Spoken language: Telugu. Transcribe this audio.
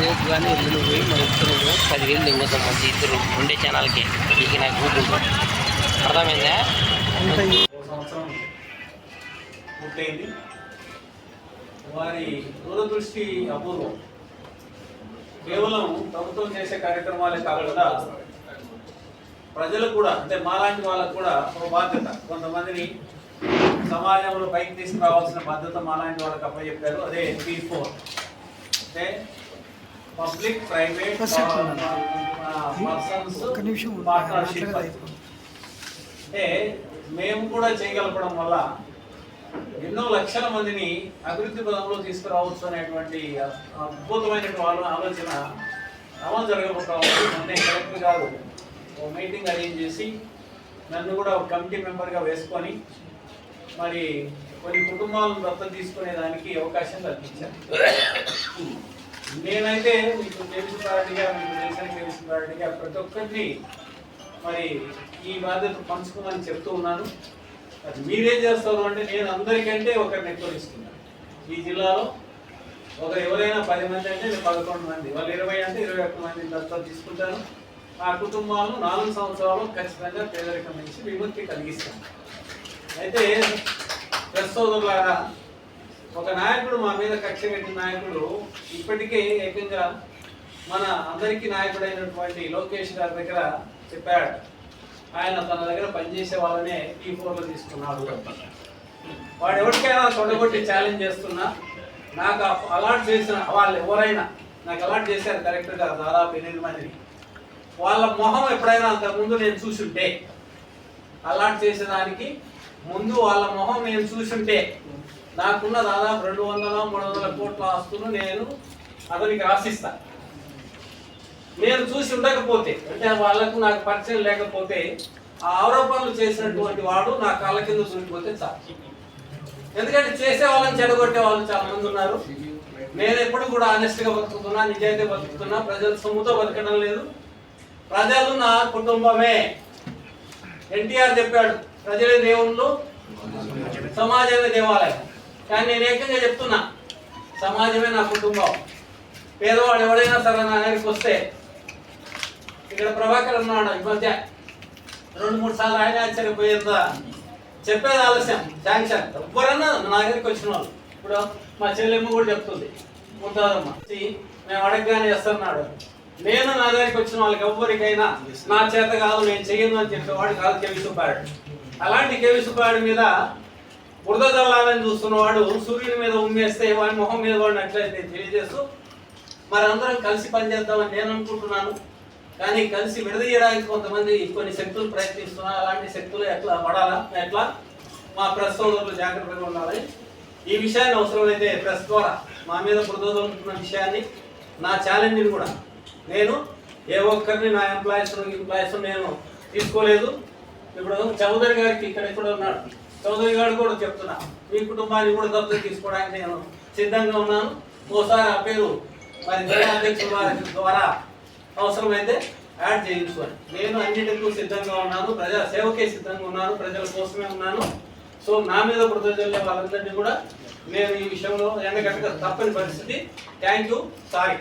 రేపు కానీ ఎల్లుండి పోయి మన ఇద్దరు పదివేలు దిగుతాం మంచి ఇద్దరు ఉండే ఛానల్కి ఇక నాకు గూగుల్ అర్థమైందా? సంవత్సరం పూర్తయింది. వారి దూరదృష్టి అపూర్వం. కేవలం ప్రభుత్వం చేసే కార్యక్రమాలే కాకుండా ప్రజలకు కూడా అంటే మాలాంటి వాళ్ళకు కూడా ఒక బాధ్యత. కొంతమందిని సమాజంలో పైకి తీసుకురావాల్సిన బాధ్యత మాలాంటి వాళ్ళకి అప్పచెప్పారు. అదే పీ ఫోర్ అంటే పబ్లిక్ ప్రైవేట్ పర్సన్స్ ఒక్క నిమిషం. అంటే మేము కూడా చేయగలపడం వల్ల ఎన్నో లక్షల మందిని అభివృద్ధి పదంలో తీసుకురావచ్చు అనేటువంటి అద్భుతమైనటువంటి ఆలో- ఆలోచన అమలు మొన్నే కలెక్టర్ గారు ఓ మీటింగ్ అరేంజ్ చేసి నన్ను కూడా ఒక కమిటీ మెంబర్గా వేసుకొని మరి కొన్ని కుటుంబాలను దత్తత తీసుకునే దానికి అవకాశం కల్పించారు. నేనైతే మీకు తెలుసు పార్టీగా మీకు తెలిసిన తెలుసు పార్టీగా ప్రతి ఒక్కరిని మరి ఈ బాధ్యత పంచుకున్నాను చెప్తూ ఉన్నాను. అది మీరేం చేస్తారు అంటే నేను అందరికంటే ఒకరిని ఎక్కువ ఇస్తున్నాను ఈ జిల్లాలో ఒక ఎవరైనా పది మంది అంటే నేను పదకొండు మంది వాళ్ళు ఇరవై అంటే ఇరవై ఒక్క మంది దత్తత తీసుకుంటాను. ఆ కుటుంబాలను నాలుగు సంవత్సరాలు ఖచ్చితంగా పేదరికం నుంచి విముక్తి కలిగిస్తాను. అయితే ప్రస్తుతం ద్వారా ఒక నాయకుడు మా మీద కక్ష పెట్టిన నాయకుడు ఇప్పటికే ఏకంగా మన అందరికీ నాయకుడైనటువంటి లోకేష్ గారి దగ్గర చెప్పాడు. ఆయన తన దగ్గర పనిచేసే వాళ్ళనే టీ ఫోర్లో తీసుకున్నాడు. వాడు ఎవరికైనా తొడగొట్టి ఛాలెంజ్ చేస్తున్నా నాకు అలాట్ చేసిన వాళ్ళు ఎవరైనా నాకు అలాట్ చేశారు కరెక్ట్గా దాదాపు ఎనిమిది మందిని వాళ్ళ మొహం ఎప్పుడైనా అంతకుముందు నేను చూసుంటే అలాట్ చేసేదానికి ముందు వాళ్ళ మొహం నేను చూసుంటే నాకున్న దాదాపు రెండు వందల మూడు వందల కోట్ల ఆస్తులు నేను అతనికి రాసిస్తా. నేను చూసి ఉండకపోతే అంటే వాళ్ళకు నాకు పరిచయం లేకపోతే ఆ ఆరోపణలు చేసినటువంటి వాడు నా కాళ్ళ కింద చూసిపోతే చాలు. ఎందుకంటే చేసే వాళ్ళని చెడగొట్టే వాళ్ళు చాలా మంది ఉన్నారు. నేను ఎప్పుడు కూడా ఆనెస్ట్గా బతుకుతున్నా నిజాయితీ బతుకుతున్నా ప్రజల సొమ్ముతో బతకడం లేదు. ప్రజలు నా కుటుంబమే. ఎన్టీఆర్ చెప్పాడు ప్రజలే దేవుళ్ళు సమాజమే దేవాలయం. కానీ నేను ఏకంగా చెప్తున్నా సమాజమే నా కుటుంబం. పేదవాడు ఎవడైనా సరే నా దగ్గరికి వస్తే ఇక్కడ ప్రభాకర్ ఉన్నాడు ఈ మధ్య. రెండు మూడు సార్లు ఆయన ఆశ్చర్యపోయిందా చెప్పేది ఆలస్యం శాంక్షన్. ఎవరన్నా నా దగ్గరికి వచ్చిన వాళ్ళు. ఇప్పుడు మా చెల్లెమ్మ కూడా చెప్తుంది ఉంటారమ్మ మేము అడగగానే చేస్తున్నాడు నేను నా దగ్గరికి వచ్చిన వాళ్ళకి ఎవరికైనా నా చేత కాదు నేను చెయ్యను అని చెప్పేవాడు కాదు కేవి సుబ్బారెడ్డి అలాంటి కేవి సుబ్బారెడ్డి మీద బురద జల్లాలని చూస్తున్నవాడు సూర్యుని మీద ఉమ్మేస్తే వాడి మొహం మీద వాడిని అట్లయితే తెలియజేస్తూ మరి అందరం కలిసి పనిచేద్దామని నేను అనుకుంటున్నాను. కానీ కలిసి విడదీయడానికి కొంతమంది కొన్ని శక్తులు ప్రయత్నిస్తున్నారు అలాంటి శక్తులు ఎట్లా పడాలా ఎట్లా? మా ప్రెస్ సోదరులు జాగ్రత్తగా ఉండాలి. ఈ విషయాన్ని అవసరమైతే ప్రెస్ ద్వారా మా మీద బురదలుతున్న విషయాన్ని నా ఛాలెంజ్ని కూడా నేను ఏ ఒక్కరిని నా ఎంప్లాయీస్ ఎంప్లాయీస్ నేను తీసుకోలేదు. ఇప్పుడు చౌదరి గారికి ఇక్కడ ఇక్కడ ఉన్నాడు. చౌదరి గారు కూడా చెప్తున్నా. మీ కుటుంబాన్ని కూడా దత్తత తీసుకోవడానికి నేను సిద్ధంగా ఉన్నాను. ఓసారి ఆ పేరు మరి జిల్లా అధ్యక్షుల వారి ద్వారా అవసరమైతే యాడ్ చేయించుకోండి. నేను అన్నిటికీ సిద్ధంగా ఉన్నాను. ప్రజా సేవకే సిద్ధంగా ఉన్నాను. ప్రజల కోసమే ఉన్నాను. సో నా మీద ప్రజలు వాళ్ళందరినీ కూడా నేను ఈ విషయంలో ఎండగట్టక తప్పని పరిస్థితి. Thank you. సారీ.